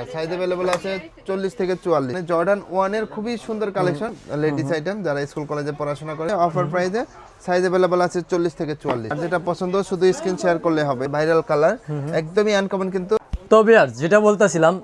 টাকা size available আছে চল্লিশ থেকে চুয়াল্লিশ। জর্ডান ওয়ানের খুবই সুন্দর কালেকশন লেডিস আইটেম যারা স্কুল কলেজে পড়াশোনা করে অফার প্রাইসে সাইজ अवेलेबल আছে চল্লিশ থেকে চুয়াল্লিশ। আর যেটা পছন্দ শুধু স্ক্রিন শেয়ার করলে হবে। ভাইরাল কালার একদমই আনকমন কিন্তু তো বিয়ার যেটা বলতেছিলাম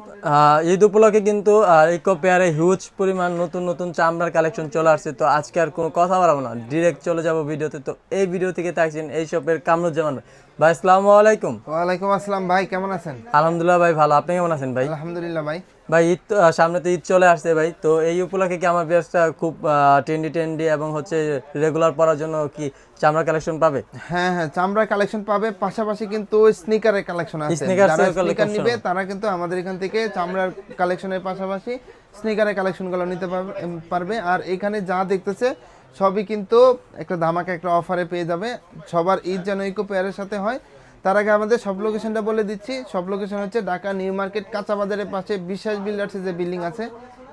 ঈদ উপলক্ষে কিন্তু ইকো পেয়ারে হিউজ পরিমাণ নতুন নতুন চামড়ার কালেকশন চলে আসছে। তো আজকে আর কোনো কথা বাড়াবো না ডিরেক্ট চলে যাব ভিডিওতে। তো এই ভিডিও থেকে থাকছেন এই শপের কামরুজ্জামান। ভাই। ভাই আসসালামু আলাইকুম। ওয়ালাইকুম আসসালাম ভাই কেমন আছেন? আলহামদুলিল্লাহ ভাই ভালো। আপনি কেমন আছেন ভাই? আলহামদুলিল্লাহ ভাই। ভাই ঈদ তো, সামনে তো ঈদ চলে আসছে ভাই। তো এই উপলক্ষে কি আমার ব্যবসা খুব টেন্ডি টেন্ডি এবং হচ্ছে রেগুলার পরার জন্য কি চামড়ার কালেকশন পাবে? হ্যাঁ হ্যাঁ চামড়া কালেকশন পাবে। পাশাপাশি কিন্তু স্নিকারের কালেকশন আছে। যারা স্নিকার collection নিবে তারা কিন্তু আমাদের এখান থেকে চামড়ার কালেকশনের পাশাপাশি স্নিকারের কালেকশনগুলো নিতে পারবে- পারবে। আর এখানে যা দেখতেছে সবই কিন্তু একটা ধামাকা একটা অফারে পেয়ে যাবে। সবার ঈদ যেন ইকো পেয়ারের সাথে হয়। তার আগে আমাদের সব লোকেশনটা বলে দিচ্ছি। সব লোকেশন হচ্ছে ঢাকা, নিউ মার্কেট কাঁচা বাজারের পাশে বিশ্বাস বিল্ডার্সের যে বিল্ডিং আছে,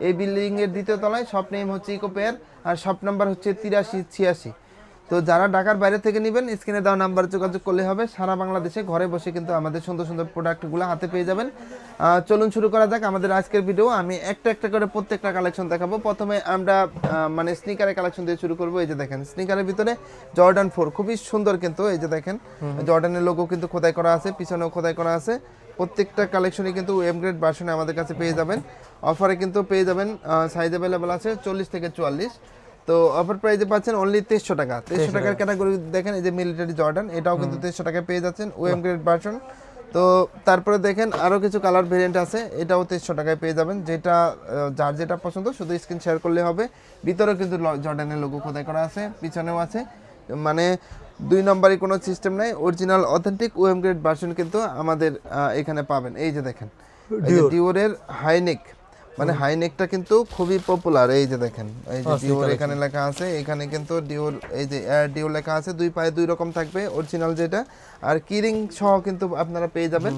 এই বিল্ডিংয়ের দ্বিতীয় তলায়। শপ নেম হচ্ছে ইকোপেয়ার আর শপ নাম্বার হচ্ছে তিরাশি ছিয়াশি। তো যারা ঢাকার বাইরে থেকে নেবেন স্ক্রিনে দেওয়া নাম্বার যোগাযোগ করলে হবে। সারা বাংলাদেশে ঘরে বসে কিন্তু আমাদের সুন্দর সুন্দর প্রোডাক্টগুলো হাতে পেয়ে যাবেন। চলুন শুরু করা যাক আমাদের আজকের ভিডিও আমি একটা একটা করে প্রত্যেকটা কালেকশন দেখাবো। প্রথমে আমরা মানে স্নিকারের কালেকশন দিয়ে শুরু করব। এই যে দেখেন স্নিকারের ভিতরে জর্ডান ফোর খুবই সুন্দর কিন্তু। এই যে দেখেন জর্ডানের লোগো কিন্তু খোদাই করা আছে পিছনেও খোদাই করা আছে। প্রত্যেকটা কালেকশনই কিন্তু এম গ্রেড ভার্সনে আমাদের কাছে পেয়ে যাবেন। অফারে কিন্তু পেয়ে যাবেন সাইজ অ্যাভেলেবেল আছে চল্লিশ থেকে চুয়াল্লিশ। তো অফার প্রাইসে পাচ্ছেন অনলি তেইশশো টাকা। তেইশশো টাকার ক্যাটাগরি দেখেন এই যে মিলিটারি জর্ডান এটাও কিন্তু তেইশশো টাকায় পেয়ে যাচ্ছেন ওএম গ্রেড ভার্সন তো তারপরে দেখেন আরও কিছু কালার ভেরিয়েন্ট আছে এটাও তেইশশো টাকায় পেয়ে যাবেন। যেটা যার যেটা পছন্দ শুধু স্ক্রিন শেয়ার করলে হবে। ভিতরেও কিন্তু জর্ডানের লোগো খোদাই করা আছে পিছনেও আছে। মানে দুই নম্বরই কোনো সিস্টেম নাই original authentic OEM grade version কিন্তু আমাদের এখানে পাবেন। এই যে দেখেন এই যে ডিওরের হাইনেক মানে হাইনেকটা কিন্তু খুবই পপুলার এই যে দেখেন এই যে ডিওর এখানে লেখা আছে এখানে কিন্তু ডিওর এই যে এয়ার ডিও লেখা আছে দুই পায়ে দুই রকম থাকবে অরিজিনাল যেটা। আর কিরিং সহ কিন্তু আপনারা পেয়ে যাবেন।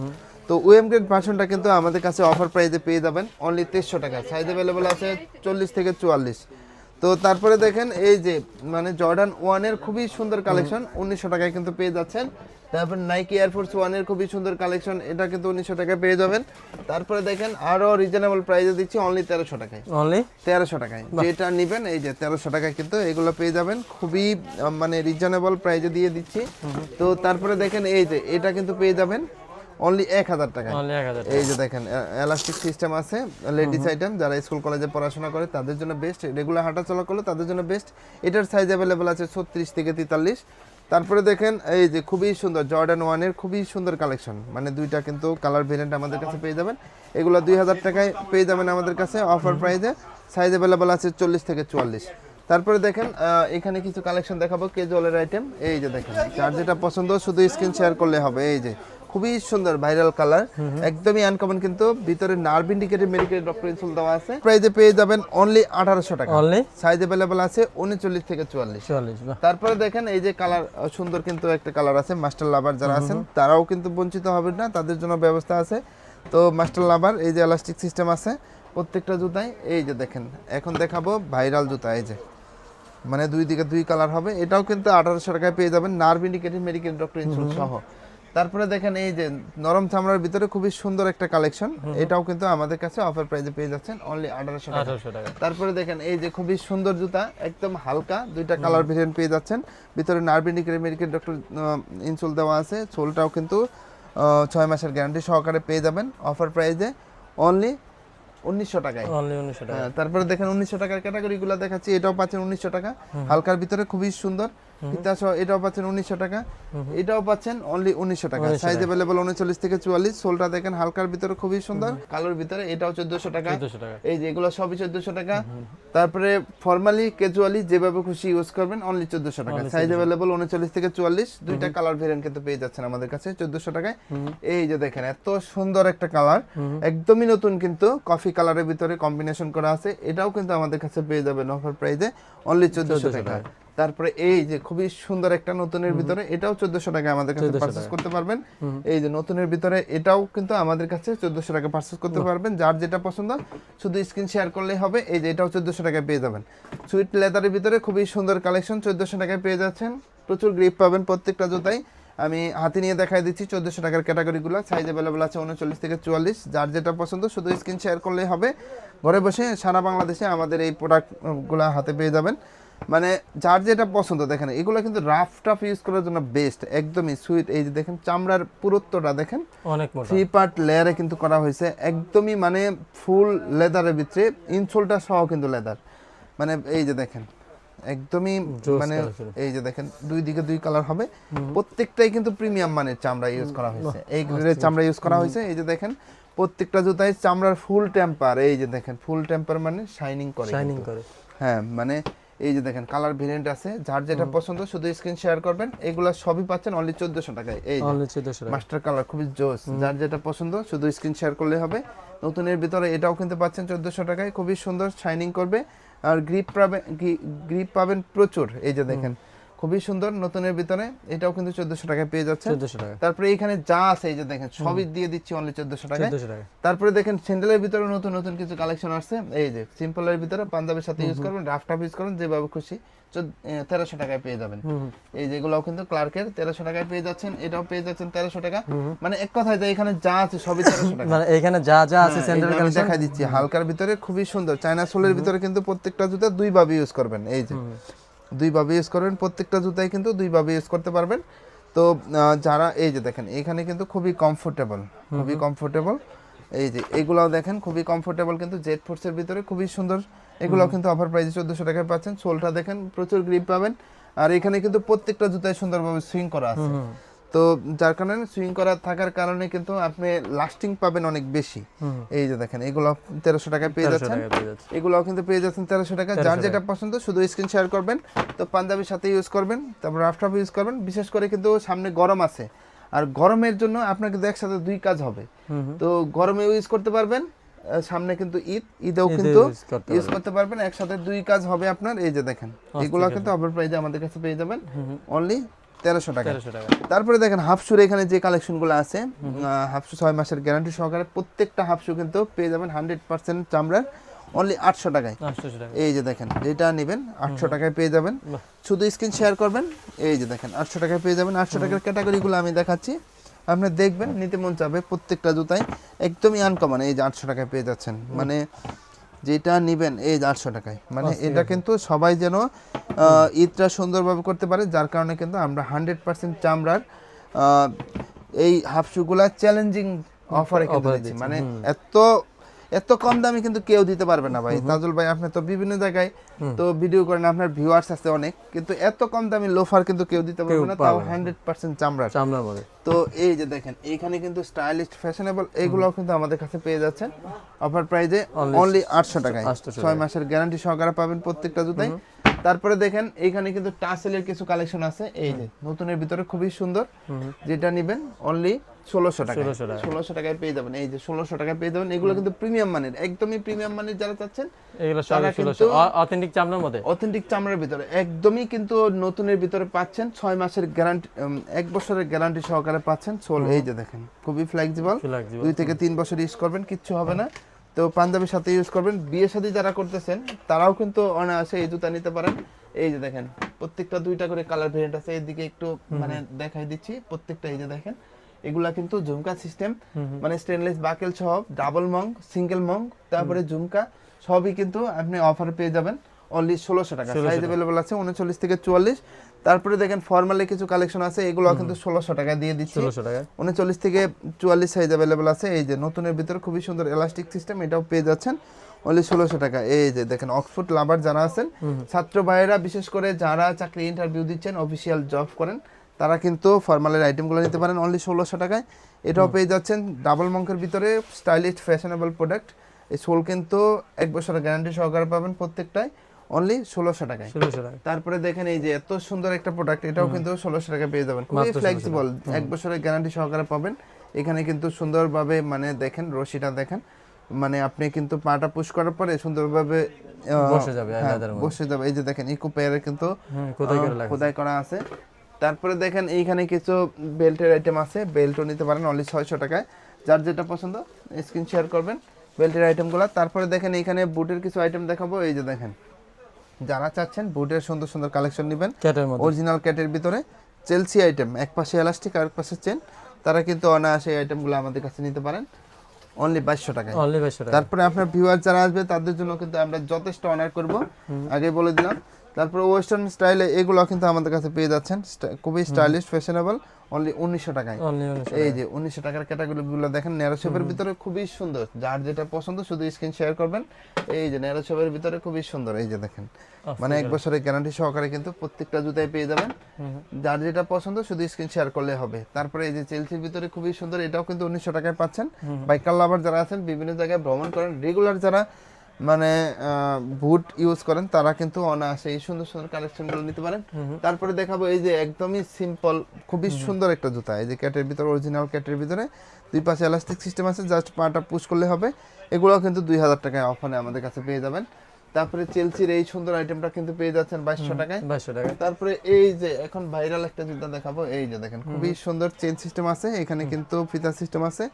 তো ওএম গ্রেড ভার্সনটা কিন্তু আমাদের কাছে অফার প্রাইসে পেয়ে যাবেন অনলি তেইশশো টাকা। সাইজ অ্যাভেলেবল আছে চল্লিশ থেকে চুয়াল্লিশ। তো তারপরে দেখেন এই যে মানে জর্ডান ওয়ানের খুবই সুন্দর কালেকশন উনিশশো টাকায় কিন্তু পেয়ে যাচ্ছেন। তারপর নাইকি এয়ারফোর্স ওয়ানের খুবই সুন্দর কালেকশন এটা কিন্তু উনিশশো টাকায় পেয়ে যাবেন। তারপরে দেখেন আরও রিজনেবল প্রাইসে দিচ্ছি অনলি তেরোশো টাকায়। অনলি তেরোশো টাকায়। যেটা নেবেন এই যে তেরোশো টাকায় কিন্তু এগুলো পেয়ে যাবেন। খুবই মানে রিজনেবল প্রাইসে দিয়ে দিচ্ছি। তো তারপরে দেখেন এই যে এটা কিন্তু পেয়ে যাবেন অনলি এক হাজার হাজার এই যে দেখেন এলাস্টিক সিস্টেম আছে লেডিস আইটেম যারা স্কুল কলেজে পড়াশোনা করে তাদের জন্য বেস্ট রেগুলার হাঁটাচলা করলে তাদের জন্য বেস্ট এটার সাইজ অ্যাভেলেবেল আছে ছত্রিশ থেকে তেতাল্লিশ। তারপরে দেখেন এই যে খুবই সুন্দর জর্ডান ওয়ানের খুবই সুন্দর কালেকশন মানে দুইটা কিন্তু কালার ভেরিয়েন্ট আমাদের কাছে পেয়ে যাবেন। এগুলো দুই হাজার টাকায় পেয়ে যাবেন আমাদের কাছে অফার প্রাইসে সাইজ অ্যাভেলেবেল আছে চল্লিশ থেকে চুয়াল্লিশ। তারপরে দেখেন এখানে কিছু কালেকশন দেখাবো কেজুয়ালের আইটেম এই যে দেখেন যার যেটা পছন্দ শুধু স্ক্রিন শেয়ার করলে হবে। এই যে খুবই সুন্দর ভাইরাল কালার। একদমই আনকমন কিন্তু। ভিতরে nerve indicated medical doctor insole দেওয়া আছে। প্রাইজে পেয়ে যাবেন অনলি আঠারোশো টাকা। অনলি সাইজ অ্যাভেলেবল আছে উনচল্লিশ থেকে চুয়াল্লিশ। চুয়াল্লিশ তারপরে দেখেন এই যে কালার সুন্দর কিন্তু একটা কালার আছে মাস্টার লাভার যারা আছেন তারাও কিন্তু বঞ্চিত হবে না তাদের জন্য ব্যবস্থা আছে। তো মাস্টার লাভার এই যে এলাস্টিক সিস্টেম আছে প্রত্যেকটা জুতায় এই যে দেখেন এখন দেখাবো ভাইরাল জুতা এই যে। মানে দুই দিকে দুই কালার হবে। এটাও কিন্তু আঠারোশো টাকায় পেয়ে যাবেন nerve indicated medical doctor insole সহ। তারপরে দেখেন এই যে নরম চামড়ার ভিতরে খুবই সুন্দর একটা কালেকশন। এটাও কিন্তু আমাদের কাছে অফার প্রাইসে পেয়ে যাচ্ছেন অনলি আঠারোশো টাকা। তারপরে দেখেন এই যে খুবই সুন্দর জুতা একদম হালকা দুইটা কালার ভেরিয়েন্ট পেয়ে যাচ্ছেন। ভিতরে নার্ভিনিক ইন্ডিকেটেড ডক্টর ইনসোল দেওয়া আছে। সোলটাও কিন্তু ছয় মাসের গ্যারান্টি সহকারে পেয়ে যাবেন অফার প্রাইসে অনলি উনিশশো টাকায়। অনলি উনিশশো টাকা। হ্যাঁ, তারপরে দেখেন উনিশশো টাকার ক্যাটাগরি গুলো দেখাচ্ছি এটাও পাচ্ছেন উনিশশো টাকা। হালকার ভিতরে খুবই সুন্দর। ফিতা সহ এটাও পাচ্ছেন উনিশশো টাকা। এটাও পাচ্ছেন অনলি উনিশশো টাকা। সাইজ অ্যাভেলেবল উনচল্লিশ থেকে চুয়াল্লিশ। সোলটা দেখেন হালকার ভিতরে খুবই সুন্দর। কালোর ভিতরে এটাও চোদ্দশো টাকা। এই যে এগুলো সবই চোদ্দশো টাকা। তারপরে ফর্মালি ক্যাজুয়ালি যেভাবে খুশি ইউজ করবেন অনলি চোদ্দশো টাকা। সাইজ অ্যাভেলেবল উনচল্লিশ থেকে চুয়াল্লিশ। দুইটা কালার ভেরিয়েন্ট কিন্তু পেয়ে যাচ্ছেন আমাদের কাছে চোদ্দশো টাকায়। এই যে দেখেন এত সুন্দর একটা কালার একদমই নতুন কিন্তু কফি কালারের ভিতরে কম্বিনেশন করা আছে। এটাও কিন্তু আমাদের কাছে পেয়ে যাবেন অফার প্রাইসে অনলি চোদ্দশো টাকা। তারপরে এই যে খুবই সুন্দর একটা নতুনের ভিতরে এটাও চোদ্দশো টাকা আমাদের কাছে পারচেস করতে পারবেন। এই যে নতুনের ভিতরে এটাও কিন্তু আমাদের কাছে চোদ্দশো টাকা পারচেস করতে পারবেন। যার যেটা পছন্দ শুধু স্ক্রিন শেয়ার করলেই হবে। এই যে এটাও চোদ্দশো টাকায় পেয়ে যাবেন। সুইট লেদারের ভিতরে খুবই সুন্দর কালেকশন চোদ্দশো টাকায় পেয়ে যাচ্ছেন। প্রচুর গ্রিপ পাবেন প্রত্যেকটা জুতাই। আমি হাতে নিয়ে দেখাই দিচ্ছি চোদ্দোশো টাকার ক্যাটাগরিগুলো সাইজ অ্যাভেলেবল আছে উনচল্লিশ থেকে চুয়াল্লিশ। যার যেটা পছন্দ শুধু স্ক্রিন শেয়ার করলেই হবে। ঘরে বসে সারা বাংলাদেশে আমাদের এই প্রোডাক্টগুলো হাতে পেয়ে যাবেন। মানে যার যেটা পছন্দ দেখেন এগুলো কিন্তু রাফ টাফ ইউজ করার জন্য বেস্ট একদমই সুইট এই যে দেখেন চামড়ার পুরুত্বটা দেখেন অনেক মোটা। থ্রি পার্ট লেয়ারে কিন্তু করা হয়েছে একদমই মানে ফুল লেদারের ভিতরে ইনসোলটা সহ কিন্তু লেদার মানে এই যে দেখেন একদমই মানে এই যে দেখেন দুই দিকে দুই কালার হবে প্রত্যেকটাই কিন্তু প্রিমিয়াম মানের চামড়া ইউজ করা হয়েছে এই গ্রেডের চামড়া ইউজ করা হয়েছে এই যে দেখেন প্রত্যেকটা জুতায় চামড়ার ফুল টেম্পার এই যে দেখেন ফুল টেম্পার মানে শাইনিং করে শাইনিং করে। হ্যাঁ মানে এই যে দেখেন কালার ভেরিয়েন্ট আছে। যার যেটা পছন্দ শুধু স্ক্রিন শেয়ার করবেন। এগুলো সবই পাচ্ছেন অনলি চোদ্দশো টাকায়। এই 1400 মাস্টার কালার খুবই জোস। যার যেটা পছন্দ শুধু স্ক্রিন শেয়ার করলে হবে। নতুনের ভিতরে এটাও কিনতে পাচ্ছেন চোদ্দশো টাকায়। খুবই সুন্দর শাইনিং করবে। আর গ্রিপ পাবেন গ্রিপ পাবেন প্রচুর। এই যে দেখেন খুবই সুন্দর নতুনের ভিতরে। এটাও কিন্তু চোদ্দশো টাকায় পেয়ে যাচ্ছে 1400 টাকা তারপরে এখানে যা আছে এই যে দেখেন সবই দিয়ে দিচ্ছি অনলি চোদ্দশো টাকায়। 1400 টাকা তারপরে দেখেন স্যান্ডেলের ভিতরে নতুন নতুন কিছু কালেকশন আসছে। এই যে সিম্পলের ভিতরে পাঞ্জাবের সাথে ইউজ করবেন রাফ টাফ ইউজ করবেন যেভাবে খুশি তেরোশো টাকায় পেয়ে যাবেন। এই যেগুলোও কিন্তু ক্লার্কের তেরোশো টাকায় পেয়ে যাচ্ছেন এটাও পেয়ে যাচ্ছেন তেরোশো টাকা। মানে এক কথায় যে এখানে যা আছে সবই তেরোশো টাকা। মানে এখানে যা যা আছে হ্যাঁ, এই দেখাই দিচ্ছি হালকার ভিতরে খুবই সুন্দর। চায়না সোলের ভিতরে কিন্তু প্রত্যেকটা জুতা দুই ভাবে ইউজ করবেন এই যে। দুই ভাবে ইউজ করবেন প্রত্যেকটা জুতাই কিন্তু দুই ভাবে ইউজ করতে পারবেন। তো যারা এই যে দেখেন এখানে কিন্তু খুবই কমফোর্টেবল খুবই কমফোর্টেবল এই যে এগুলাও দেখেন খুবই কমফোর্টেবল কিন্তু জেড ফোর্সের ভিতরে খুবই সুন্দর। এগুলাও কিন্তু অফার প্রাইসে চোদ্দশো টাকায় পাচ্ছেন। সোলটা দেখেন প্রচুর গ্রিপ পাবেন। আর এখানে কিন্তু প্রত্যেকটা জুতায় সুন্দরভাবে সুইং করা আছে। তো যার কারণে সুইং করা থাকার কারণে কিন্তু আপনি লাস্টিং পাবেন অনেক বেশি। এই যে দেখেন এগুলো তেরোশো টাকায় পেয়ে যাচ্ছেন। টাকা পেয়ে যাচ্ছে এগুলোও কিন্তু পেয়ে যাচ্ছেন তেরোশো টাকা। যার যেটা পছন্দ শুধু স্ক্রিন শেয়ার করবেন। তো পাঞ্জাবির সাথে ইউজ করবেন তারপর রাফটাপ ইউজ করবেন। বিশেষ করে কিন্তু সামনে গরম আছে। আর গরমের জন্য আপনার কিন্তু একসাথে দুই কাজ হবে। তো গরমে ইউজ করতে পারবেন সামনে কিন্তু ঈদ ঈদেও কিন্তু ইউজ করতে পারবেন। একসাথে দুই কাজ হবে আপনার। এই যে দেখেন এগুলো কিন্তু অফার প্রাইজে আমাদের কাছে পেয়ে যাবেন। অনলি তেরোশো টাকা। তারপরে দেখেন হাফশুর এখানে যে কালেকশনগুলো আছে হাফশু ছয় মাসের গ্যারান্টি সহকারে প্রত্যেকটা হাফশু কিন্তু পেয়ে যাবেন হান্ড্রেড পার্সেন্ট চামড়ার অনলি আটশো টাকায়। এই যে দেখেন যেটা নেবেন আটশো টাকায় পেয়ে যাবেন। শুধু স্ক্রিন শেয়ার করবেন এই যে দেখেন আটশো টাকায় পেয়ে যাবেন। আটশো টাকার ক্যাটাগরিগুলো আমি দেখাচ্ছি। আপনি দেখবেন নিতে মন চাবে প্রত্যেকটা জুতাই। একদমই আনকমন এই যে আটশো টাকায় পেয়ে যাচ্ছেন। মানে যেটা নেবেন এই আটশো টাকায়। মানে এটা কিন্তু সবাই যেন আহ, ঈদটা সুন্দরভাবে করতে পারে যার কারণে কিন্তু আমরা হান্ড্রেড পার্সেন্ট চামড়ার আহ, এই হাফ শুগুলা চ্যালেঞ্জিং অফারে কিন্তু মানে এত এত কম দামে কিন্তু কেউ দিতে পারবে না ভাই। তাজুল ভাই আপনি তো বিভিন্ন জায়গায় তো ভিডিও করেন আপনার ভিউয়ার্স আছে অনেক। কিন্তু এত কম দামি লোফার কিন্তু কেউ দিতে পারবে না তাও। হান্ড্রেড পার্সেন্ট চামড়ার। চামড়ার মধ্যে তো এই যে দেখেন এইখানে কিন্তু স্টাইলিশ ফ্যাশনেবল এগুলোও কিন্তু আমাদের কাছে পেয়ে যাচ্ছেন। অফার প্রাইজে অনলি আটশো টাকায়। 800 ছয় মাসের গ্যারান্টি সহকারে পাবেন প্রত্যেকটা জুতাই। তারপরে দেখেন এখানে কিন্তু টাসেলের কিছু কালেকশন আছে। এই যে নতুনের ভিতরে খুবই সুন্দর। যেটা নিবেন অনলি ষোলোশো টাকা ষোলোশো টাকায়। পেয়ে যাবেন। এই যে ষোলোশো টাকায় পেয়ে যাবেন এগুলো কিন্তু প্রিমিয়াম মানের একদমই প্রিমিয়াম মানের যারা চাচ্ছেন এগুলো সব তারা 1600 কিন্তু- অথেন্টিক চামড়ার মধ্যে? অথেন্টিক চামড়ার ভিতরে। একদমই কিন্তু নতুনের ভিতরে পাচ্ছেন ছয় মাসের গ্যারান্টি এক বছরের গ্যারান্টি সহকারে পাচ্ছেন। সোল এই যে দেখেন খুবই ফ্লেক্সিবল দুই থেকে তিন বছর ইউজ করবেন কিচ্ছু হবে না। তো পাঞ্জাবির সাথে ইউজ করবেন। বিয়ে শাদী যারা করতেছেন তারাও কিন্তু অনায়াসে এই জুতা নিতে পারেন। এই যে দেখেন প্রত্যেকটা দুইটা করে কালার ভেরিয়েন্ট আছে। এদিকে একটু মানে দেখাই দিচ্ছি প্রত্যেকটা এই যে দেখেন। এগুলা কিন্তু ঝুমকা সিস্টেম মানে স্টেনলেস বাকেল সহ ডাবল মং সিঙ্গেল মং তারপরে ঝুমকা সবই কিন্তু আপনি অফার পেয়ে যাবেন। অনলি ষোলোশো টাকা। 1600 সাইজ অ্যাভেলেবল আছে উনচল্লিশ থেকে চুয়াল্লিশ। তারপরে দেখেন ফর্মালে কিছু কালেকশন আছে এগুলো কিন্তু ষোলোশো টাকা দিয়ে দিচ্ছি। 1600 টাকা উনচল্লিশ থেকে চুয়াল্লিশ সাইজ অ্যাভেলেবল আছে। এই যে নতুনের ভিতরে খুবই সুন্দর এলাস্টিক সিস্টেম এটাও পেয়ে যাচ্ছেন। অনলি ষোলোশো টাকা। এই যে দেখেন অক্সফোর্ড লাভার যারা আছেন ছাত্র ভাইয়েরা বিশেষ করে যারা চাকরি ইন্টারভিউ দিচ্ছেন অফিসিয়াল জব করেন তারা কিন্তু ফর্মালের আইটেমগুলো নিতে পারেন অনলি ষোলোশো টাকায়। এটাও পেয়ে যাচ্ছেন ডাবল মঙ্কের ভিতরে স্টাইলিশ ফ্যাশনেবল প্রোডাক্ট এই সোল কিন্তু এক বছরের গ্যারান্টি সহকারে পাবেন প্রত্যেকটাই অনলি ষোলোশো টাকায়। 1600 টাকা তারপরে দেখেন এই যে এত সুন্দর একটা প্রোডাক্ট এটাও কিন্তু ষোলোশো টাকা পেয়ে যাবেন। খুবই ফ্লেক্সিবল এক বছরের গ্যারান্টি সহকারে পাবেন। এখানে কিন্তু সুন্দরভাবে মানে দেখেন রশিটা দেখেন। মানে আপনি কিন্তু পাটা পুশ করার পরে সুন্দরভাবে বসে যাবে হ্যাঁ। বসে যাবে। এই যে দেখেন ইকো পেয়ারে কিন্তু খোদাই করা আছে। তারপরে দেখেন এইখানে কিছু বেল্টের আইটেম আছে। বেল্টও নিতে পারেন অনলি ছয়শো টাকায়। যার যেটা পছন্দ স্ক্রিন শেয়ার করবেন বেল্টের আইটেমগুলো তারপরে দেখেন এইখানে বুটের কিছু আইটেম দেখাবো। এই যে দেখেন যারা চাচ্ছেন বুটের সুন্দর সুন্দর কালেকশন নেবেন। অরিজিনাল ক্যাটের ভিতরে চেলসি আইটেম এক পাশে এলাস্টিক আর এক পাশে চেন তারা কিন্তু অনায়াসে এই আইটেমগুলো আমাদের কাছে নিতে পারেন। অনলি বাইশশো টাকায়। অনলি বাইশশো টাকা তারপরে আপনার ভিউয়ার যারা আসবে তাদের জন্য কিন্তু আমরা যথেষ্ট অনার করব। আগে বলে দিলাম তারপরে ওয়েস্টার্ন স্টাইলে এগুলো কিন্তু আমাদের কাছে পেয়ে যাচ্ছেন। খুবই স্টাইলিশ ফ্যাশনেবল অনলি উনিশশো টাকায়। এই যে উনিশশো টাকার ক্যাটাগরি গুলো দেখেন ন্যারো শেপের ভিতরে খুবই সুন্দর। যার যেটা পছন্দ শুধু স্ক্রিন শেয়ার করবেন। এই যে ন্যারোশেপের ভিতরে খুবই সুন্দর এই যে দেখেন। মানে এক বছরের গ্যারান্টি সহকারে কিন্তু প্রত্যেকটা জুতায় পেয়ে যাবেন। যার যেটা পছন্দ শুধু স্ক্রিন শেয়ার করলে হবে। তারপরে এই যে চেলসির ভিতরে খুবই সুন্দর এটাও কিন্তু উনিশশো টাকায় পাচ্ছেন। বাইকার লাভার যারা আছেন বিভিন্ন জায়গায় ভ্রমণ করেন রেগুলার যারা মানে বুট ইউজ করেন তারা কিন্তু অনায়াসে এই সুন্দর সুন্দর কালেকশনগুলো নিতে পারেন। তারপরে দেখাবো এই যে একদমই সিম্পল খুবই সুন্দর একটা জুতা। এই যে ক্যাটের ভিতরে অরিজিনাল ক্যাটের ভিতরে দুই পাশে এলাস্টিক সিস্টেম আছে জাস্ট পাটা পুশ করলে হবে। এগুলো কিন্তু দুই হাজার টাকায় অফারে আমাদের কাছে পেয়ে যাবেন। তারপরে চেলসির এই সুন্দর আইটেমটা কিন্তু পেয়ে যাচ্ছেন বাইশশো টাকায়। বাইশশো টাকা তারপরে এই যে এখন ভাইরাল একটা জুতা দেখাবো। এই যে দেখেন খুবই সুন্দর চেন সিস্টেম আছে। এখানে কিন্তু ফিতা সিস্টেম আছে।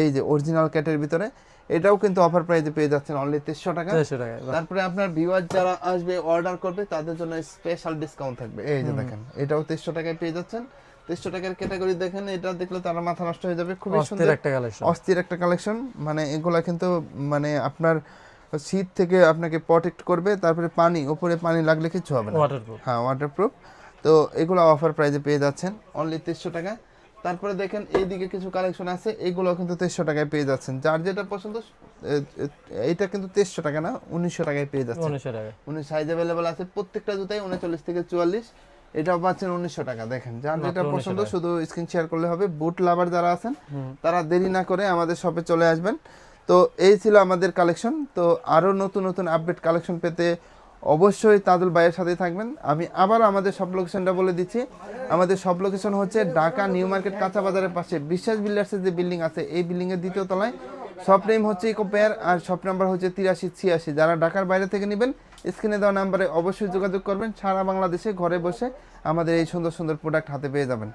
এই যে অরিজিনাল ক্যাটের ভিতরে এটাও কিন্তু অফার প্রাইসে পেয়ে যাচ্ছেন অনলি তেইশশো টাকা। টাকা তারপরে আপনার ভিউয়ার যারা আসবে অর্ডার করবে তাদের জন্য স্পেশাল ডিসকাউন্ট থাকবে। এই যে দেখেন। এটাও তেইশশো টাকায় পেয়ে যাচ্ছেন। তেইশশো টাকার ক্যাটাগরি দেখেন এটা দেখলে তারা মাথা নষ্ট হয়ে যাবে। খুবই সুন্দর একটা কালেকশন অস্থির একটা কালেকশন মানে এগুলা কিন্তু মানে আপনার শীত থেকে আপনাকে প্রোটেক্ট করবে তারপরে পানি উপরে পানি লাগলে কিছু হবে না। ওয়াটারপ্রুফ হ্যাঁ ওয়াটারপ্রুফ তো এগুলো অফার প্রাইসে পেয়ে যাচ্ছেন অনলি তেইশশো টাকা। তারপরে দেখেন এইদিকে কিছু কালেকশন আছে এগুলো কিন্তু তেইশশো টাকায় পেয়ে যাচ্ছেন। যার যেটা পছন্দ এইটা কিন্তু তেইশশো টাকা না উনিশশো টাকায় পেয়ে যাচ্ছেন। উনিশশো টাকা উনিশ সাইজ অ্যাভেলেবল আছে প্রত্যেকটা জুতাই উনচল্লিশ থেকে চুয়াল্লিশ এটাও পাচ্ছেন উনিশশো টাকা। দেখেন যার যেটা পছন্দ শুধু স্ক্রিন শেয়ার করলে হবে। বুট লাভার যারা আছেন তারা দেরি না করে আমাদের শপে চলে আসবেন। তো এই ছিল আমাদের কালেকশন তো আরও নতুন নতুন আপডেট কালেকশন পেতে অবশ্যই তাদুল ভাইয়ের সাথে থাকবেন। আমি আবার আমাদের সব লোকেশনটা বলে দিচ্ছি। আমাদের সব লোকেশন হচ্ছে ঢাকা নিউ মার্কেট কাঁচা বাজারের পাশে। বিশ্বাস বিল্ডার্সের যে বিল্ডিং আছে, এই বিল্ডিংয়ের দ্বিতীয় তলায়। শপ নেম হচ্ছে ইকো পেয়ার আর শপ নাম্বার হচ্ছে তিরাশি, ছিয়াশি। যারা ঢাকার বাইরে থেকে নেবেন স্ক্রিনে দেওয়া নাম্বারে অবশ্যই যোগাযোগ করবেন। সারা বাংলাদেশে ঘরে বসে আমাদের এই সুন্দর সুন্দর প্রোডাক্ট হাতে পেয়ে যাবেন।